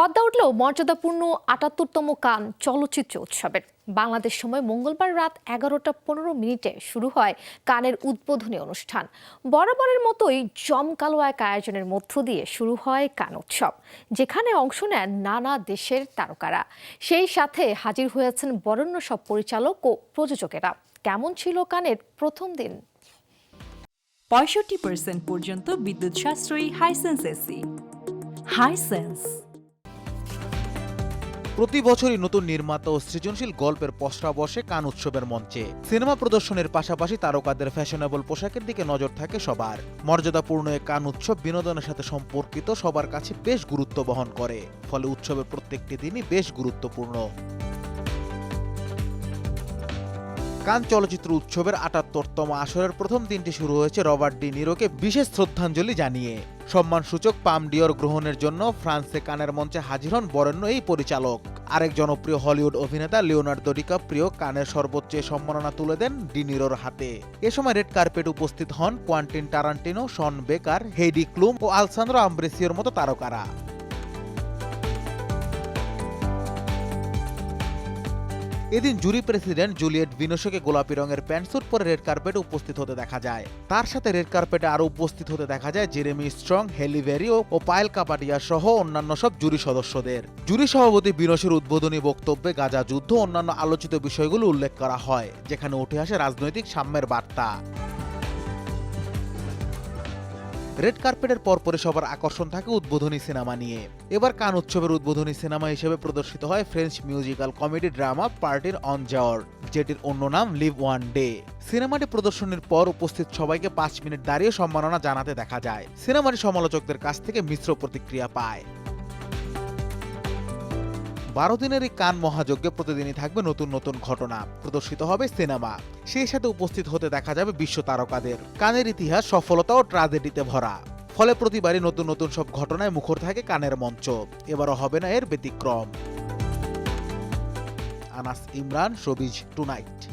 পদ্মা উঠল মর্যাদাপূর্ণ আটাত্তরতম কান চলচ্চিত্র উৎসবের। বাংলাদেশ সময় মঙ্গলবার রাত এগারোটা পনেরো মিনিটে শুরু হয় কানের উদ্বোধনী অনুষ্ঠান। বরাবরের মতোই জমকালো এক আয়োজনের মধ্য দিয়ে শুরু হয় কান উৎসব, যেখানে অংশ নেন নানা দেশের তারকারা। সেই সাথে হাজির হয়েছেন বরেণ্য সব পরিচালক ও প্রযোজকেরা। কেমন ছিল কানের প্রথম দিন? পঁয়ষট্টি পার্সেন্ট পর্যন্ত বিদ্যুৎ সাশ্রয়ী হাইসেন্স এসি হাইসেন্স প্রতি বছরই নতুন নির্মাতা ও সৃজনশীল গল্পের পসরা বসে কান উৎসবের মঞ্চে। সিনেমা প্রদর্শনের পাশাপাশি তারকাদের ফ্যাশনেবল পোশাকের দিকে নজর থাকে সবার। মর্যাদাপূর্ণ এ কান উৎসব বিনোদনের সাথে সম্পর্কিত সবার কাছে বেশ গুরুত্ব বহন করে। ফলে উৎসবের প্রত্যেকটি দিনই বেশ গুরুত্বপূর্ণ। কান চলচ্চিত্র উৎসবের আটাত্তরতম আসরের প্রথম দিনটি শুরু হয়েছে রবার্ট ডি নিরোকে বিশেষ শ্রদ্ধাঞ্জলি জানিয়ে। সম্মানসূচক পাম ডিওর গ্রহণের জন্য ফ্রান্সে কানের মঞ্চে হাজির হন বরেণ্য এই পরিচালক। আরেক জনপ্রিয় হলিউড অভিনেতা লিওনার্দো ডিকাপ্রিয় কানের সর্বোচ্চ সম্মাননা তুলে দেন ডিনিরোর হাতে। এ সময় রেড কার্পেট উপস্থিত হন কোয়ান্টিন টারান্টিনো, শন বেকার, হেইডি ক্লুম ও আলসান্দ্রো আম্ব্রেসিওর মতো তারকারা। এদিন জুরি প্রেসিডেন্ট জুলিয়েট বিনোশকে গোলাপি রঙের প্যান্ট স্যুট পরে রেড কার্পেটে উপস্থিত হতে দেখা যায়। তার সাথে রেড কার্পেটে আরও উপস্থিত হতে দেখা যায় জেরেমি স্ট্রং হেলিভেরিও ও পায়েল কাপাটিয়া সহ অন্যান্য সব জুরি সদস্যদের। জুরি সভাপতি বিনোশের উদ্বোধনী বক্তব্যে গাজা যুদ্ধ অন্যান্য আলোচিত বিষয়গুলো উল্লেখ করা হয়, যেখানে উঠে আসে রাজনৈতিক সাম্যের বার্তা। রেড কার্পেটের পরপরে সবার আকর্ষণ থাকে উদ্বোধনী সিনেমা নিয়ে। এবার কান উৎসবের উদ্বোধনী সিনেমা হিসেবে প্রদর্শিত হয় ফ্রেঞ্চ মিউজিক্যাল কমেডি ড্রামা পার্টির অন জাওয়ার যেটির অন্য নাম লিভ ওয়ান ডে সিনেমাটি প্রদর্শনীর পর উপস্থিত সবাইকে পাঁচ মিনিট দাঁড়িয়ে সম্মাননা জানাতে দেখা যায়। সিনেমাটি সমালোচকদের কাছ থেকে মিশ্র প্রতিক্রিয়া পায়। বারো দিনের এই কান মহাযজ্ঞে প্রতিদিনই থাকবে নতুন নতুন ঘটনা। প্রদর্শিত হবে সিনেমা। সেই সাথে উপস্থিত হতে দেখা যাবে বিশ্ব তারকাদের। কানের ইতিহাস, সফলতা ও ট্রাজেডিতে ভরা। ফলে প্রতিবারই নতুন নতুন সব ঘটনায় মুখর থাকে কানের মঞ্চ। এবারও হবে না এর ব্যতিক্রম। আনাস ইমরান সবিজ টুনাইট।